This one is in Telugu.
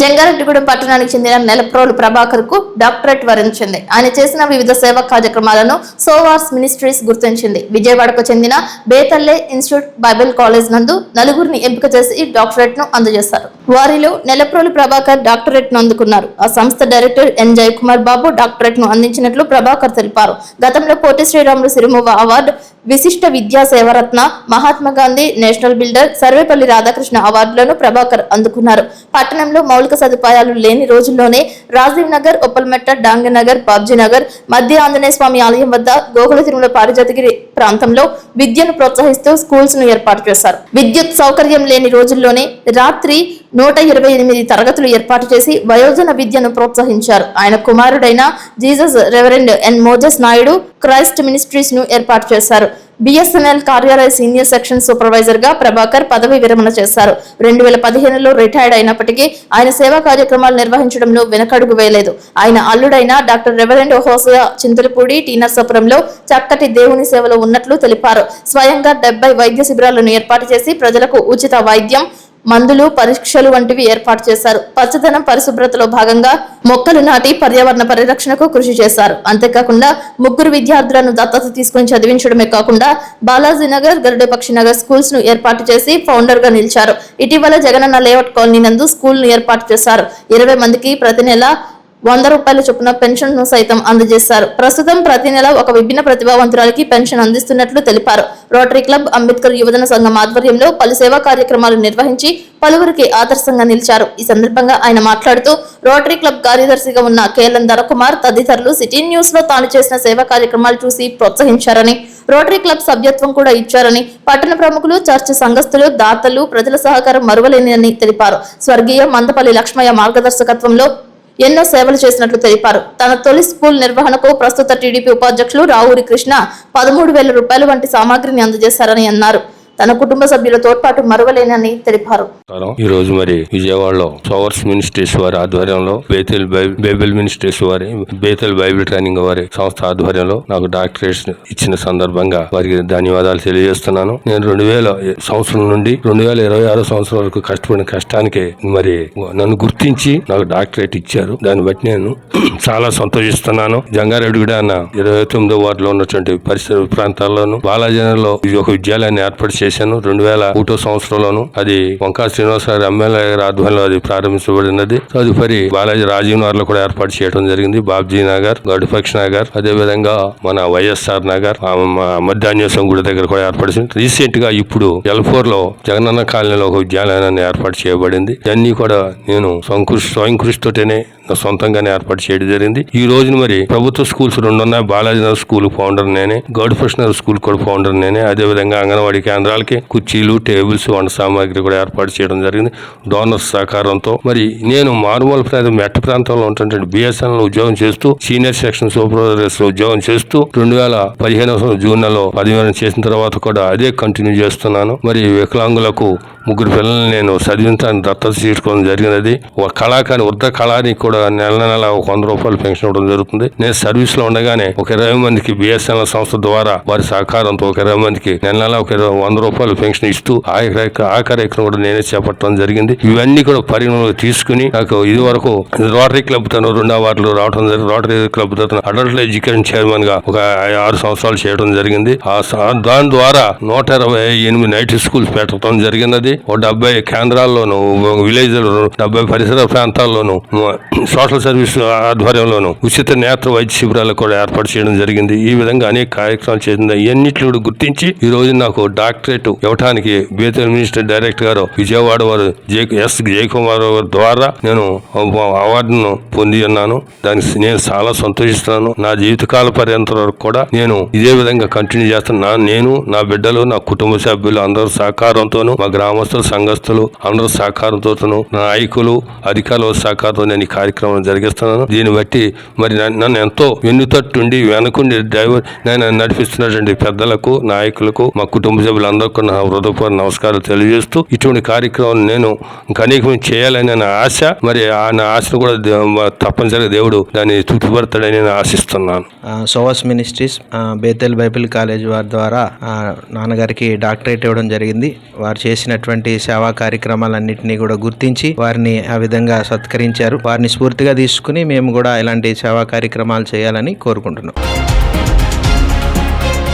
జంగారెడ్డిగూడ పట్టణానికి చెందిన నెలప్రోలు ప్రభాకర్కు డాక్టరేట్ వరించింది. ఆయన చేసిన వివిధ సేవా కార్యక్రమాలను సోవార్స్ మినిస్ట్రీస్ గుర్తించింది. విజయవాడకు చెందిన బేతల్లే ఇన్స్టిట్యూట్ బైబిల్ కాలేజ్ నందు నలుగురిని ఎంపిక చేసి డాక్టరేట్ను అందజేశారు. వారిలో నెలప్రోలు ప్రభాకర్ డాక్టరేట్ను అందుకున్నారు ఆ సంస్థ డైరెక్టర్ ఎన్. జయకుమార్ బాబు డాక్టరేట్ను అందించినట్లు ప్రభాకర్ తెలిపారు. గతంలో పోటీ శ్రీరాములు సిరిమువ అవార్డు విశిష్ట విద్యా సేవరత్న మహాత్మా గాంధీ నేషనల్ బిల్డర్ సర్వేపల్లి రాధాకృష్ణ అవార్డులను ప్రభాకర్ అందుకున్నారు. పట్టణంలో మౌలిక సదుపాయాలు లేని రోజుల్లోనే రాజీవ్ నగర్ ఉప్పల్మెట్ట డాంగనగర్ బాబ్జీనగర్ మధ్య ఆంజనేయ స్వామి ఆలయం వద్ద గోకుల తిరుమల పారిజాతగిరి ప్రాంతంలో విద్యను ప్రోత్సహిస్తూ స్కూల్స్ను ఏర్పాటు చేశారు. విద్యుత్ సౌకర్యం లేని రోజుల్లోనే రాత్రి నూట ఇరవై ఎనిమిది తరగతులు ఏర్పాటు చేసి వయోజన విద్యను ప్రోత్సహించారు. ఆయన కుమారుడైన Jesus reverend N Moses Naidu Christ మినిస్ట్రీస్ను ఏర్పాటు చేశారు. బిఎస్ఎన్ఎల్ కార్యాలయ సీనియర్ సెక్షన్ సూపర్వైజర్గా ప్రభాకర్ పదవి విరమణ చేశారు. రెండు వేల పదిహేనులో రిటైర్డ్ అయినప్పటికీ ఆయన సేవా కార్యక్రమాలు నిర్వహించడంలో వెనకడుగు వేయలేదు. ఆయన అల్లుడైన డాక్టర్ రెవరెండ్ హోస చింతలపూడి టీనర్సాపురంలో చక్కటి దేవుని సేవలో ఉన్నట్లు తెలిపారు. స్వయంగా డెబ్బై వైద్య శిబిరాలను ఏర్పాటు చేసి ప్రజలకు ఉచిత వైద్యం మందులు పరీక్షలు వంటివి ఏర్పాటు చేశారు. పచ్చదనం పరిశుభ్రతలో భాగంగా మొక్కలు నాటి పర్యావరణ పరిరక్షణకు కృషి చేశారు. అంతేకాకుండా ముగ్గురు విద్యార్థులను దత్తత తీసుకుని చదివించడమే కాకుండా బాలాజీ నగర్ గరుడపక్షి నగర్ స్కూల్స్ను ఏర్పాటు చేసి ఫౌండర్గా నిలిచారు. ఇటీవల జగనన్న లేఅవుట్ కాలనీ నందు స్కూల్ను ఏర్పాటు చేశారు. ఇరవై మందికి ప్రతి నెల వంద రూపాయల చొప్పున పెన్షన్ను సైతం అందజేశారు. ప్రస్తుతం ప్రతి నెల ఒక విభిన్న ప్రతిభావంతురాలకి పెన్షన్ అందిస్తున్నట్లు తెలిపారు. రోటరీ క్లబ్ అంబేద్కర్ యువజన సంఘం ఆధ్వర్యంలో పలు సేవా కార్యక్రమాలు నిర్వహించి పలువురికి ఆదర్శంగా నిలిచారు. ఈ సందర్భంగా ఆయన మాట్లాడుతూ రోటరీ క్లబ్ కార్యదర్శిగా ఉన్న కేఎల్ఎన్ ధరకుమార్ తదితరులు సిటీ న్యూస్లో తాను చేసిన సేవా కార్యక్రమాలు చూసి ప్రోత్సహించారని రోటరీ క్లబ్ సభ్యత్వం కూడా ఇచ్చారని పట్టణ ప్రముఖులు చర్చ్ సంఘస్థులు దాతలు ప్రజల సహకారం మరువలేనిదని తెలిపారు. స్వర్గీయ మందపల్లి లక్ష్మయ్య మార్గదర్శకత్వంలో ఎన్నో సేవలు చేసినట్లు తెలిపారు. తన తొలి స్కూల్ నిర్వహణకు ప్రస్తుత టీడీపీ ఉపాధ్యక్షులు రావూరి కృష్ణ పదమూడు వేల రూపాయల వంటి సామాగ్రిని అందజేశారని అన్నారు. తన కుటుంబ సభ్యుల తోడ్పాటు మరవలేనని తెలిపారు. ఈ రోజు మరి విజయవాడలో సోవర్స్ మినిస్ట్రీస్ వారి ఆధ్వర్యంలో బేతల్ బై- బైబిల్ మినిస్ట్రీస్ వారి బేతల్ బైబిల్ ట్రైనింగ్ వారి సంస్థ ఆధ్వర్యంలో నాకు డాక్టరేట్ ఇచ్చిన సందర్భంగా వారికి ధన్యవాదాలు తెలియజేస్తున్నాను. నేను రెండు వేల సంవత్సరం నుండి రెండు వేల ఇరవై ఆరో సంవత్సరం వరకు కష్టపడిన కష్టానికి మరి నన్ను గుర్తించి నాకు డాక్టరేట్ ఇచ్చారు. దాన్ని బట్టి నేను చాలా సంతోషిస్తున్నాను. జంగారెడ్డి అన్న ఇరవై తొమ్మిదో వార్డులో ఉన్నటువంటి పరిసర ప్రాంతాల్లోనూ బాలాజీలో ఒక విద్యాలయాన్ని ఏర్పరిచి చేశాను. రెండు వేల ఒకటో సంవత్సరంలోను అది వంకా శ్రీనివాసరావు ఎమ్మెల్యే గారి ఆధ్వర్యంలో అది ప్రారంభించబడినది. తదుపరి బాలాజీ రాజీవ్ నగర్లో కూడా ఏర్పాటు చేయడం జరిగింది. బాబ్జీ నగర్ గడుపక్ష నగర్ అదే విధంగా మన వైఎస్ఆర్ నగర్ మధ్యాహ్న గుడి దగ్గర కూడా ఏర్పాటు చేసింది రీసెంట్గా ఇప్పుడు ఎల్ఫోర్లో జగనన్న కాలనీలో ఒక విద్యాలయాన్ని ఏర్పాటు చేయబడింది. ఇవన్నీ కూడా నేను సంకృష్ స్వయం కృషితోటేనే నా సొంతంగానే ఏర్పాటు చేయడం జరిగింది. ఈ రోజున మరి ప్రభుత్వ స్కూల్స్ రెండు ఉన్నాయి బాలాజీ నగర్ స్కూల్ ఫౌండర్ నేనే గౌడ్ ప్రొఫెషనల్ స్కూల్ కూడా ఫౌండర్ నేనే. అదే విధంగా అంగన్వాడీ కేంద్రాలకి కుర్చీలు టేబుల్స్ వంట సామాగ్రి కూడా ఏర్పాటు చేయడం జరిగింది. డోనర్స్ సహకారంతో మరి నేను మారుమూల ప్రాంతం మెట్ట ప్రాంతంలో ఉంటున్నటువంటి బిఎస్ఎన్ఎల్ ఉద్యోగం చేస్తూ సీనియర్ సెక్షన్ సూపర్వైజర్స్ ఉద్యోగం చేస్తూ రెండు వేల పదిహేను జూన్ నెలలో పదిహేను చేసిన తర్వాత కూడా అదే కంటిన్యూ చేస్తున్నాను. మరి వికలాంగులకు ముగ్గురు పిల్లల్ని నేను చదివించడానికి దత్తత తీసుకోవడం జరిగినది. ఒక కళాకారి వృద్ధ కళానికి కూడా నెల నెల ఒక వంద రూపాయలు పెన్షన్ ఇవ్వడం జరుగుతుంది. నేను సర్వీస్లో ఉండగానే ఒక ఇరవై మందికి బిఎస్ఎన్ఎల్ సంస్థ ద్వారా వారి సహకారంతో ఒక ఇరవై మందికి నెల నెల ఒక వంద రూపాయలు పెన్షన్ ఇస్తూ ఆ కార్యక్రమం కూడా నేనే చేపట్టడం జరిగింది. ఇవన్నీ కూడా పరిగణలోకి తీసుకుని నాకు ఇది వరకు రోటరీ క్లబ్ తను రెండో వార్డులో రావడం జరిగింది. రోటరీ క్లబ్ తను అడల్ట్ ఎడ్యుకేషన్ చైర్మన్గా ఒక ఆరు సంవత్సరాలు చేయడం జరిగింది. ఆ దాని ద్వారా నూట ఇరవై ఎనిమిది నైట్ స్కూల్స్ పెట్టడం జరిగినది. ఒక డెబ్బై కేంద్రాల్లోను విలేజ్ డెబ్బై పరిసర ప్రాంతాల్లోను సోషల్ సర్వీస్ ఆధ్వర్యంలోను ఉచిత నేత్ర వైద్య శిబిరాలు కూడా ఏర్పాటు చేయడం జరిగింది. ఈ విధంగా అనేక కార్యక్రమాలు చేసింది ఇవన్నిట్లు గుర్తించి ఈ రోజు నాకు డాక్టరేట్ ఇవ్వటానికి బేతల్ మినిస్టర్ డైరెక్టర్ గారు విజయవాడ వారు జే ఎస్ జయకుమార్ గారి ద్వారా నేను అవార్డును పొంది ఉన్నాను. దానికి నేను చాలా సంతోషిస్తున్నాను. నా జీవితకాల పర్యంతం వరకు కూడా నేను ఇదే విధంగా కంటిన్యూ చేస్తున్నా. నేను నా బిడ్డలు నా కుటుంబ సభ్యులు అందరూ సహకారంతోను మా గ్రామస్తులు సంఘస్థులు అందరూ సహకారంతో నాయకులు అధికారుల సహకారంతో నేను ఈ కార్యక్రమం జరిగిస్తున్నాను. దీన్ని బట్టి మరి నన్ను- నన్ను ఎంతో వెన్నుతట్టుండి వెనకుండి డ్రైవర్ నేను నడిపిస్తున్నటువంటి పెద్దలకు నాయకులకు మా కుటుంబ సభ్యులందరికీ నా హృదయపూర్వక నమస్కారాలు తెలియజేస్తూ ఇటువంటి కార్యక్రమం నేను కనీకం చేయాలని నా ఆశ. మరి ఆ నా ఆశను కూడా తప్పనిసరిగా దేవుడు దాన్ని తృప్తిపడతాడని నేను ఆశిస్తున్నాను. ఆ, సోవాస్ మినిస్ట్రీస్ బేతెల్ బైబిల్ కాలేజ్ వారి ద్వారా నాన్నగారికి డాక్టరేట్ ఇవ్వడం జరిగింది. వారు చేసినటువంటి సేవా కార్యక్రమాలన్నింటినీ కూడా గుర్తించి వారిని ఆ విధంగా సత్కరించారు. వారిని స్ఫూర్తిగా తీసుకుని మేము కూడా ఇలాంటి సేవా కార్యక్రమాలు చేయాలని కోరుకుంటున్నాం.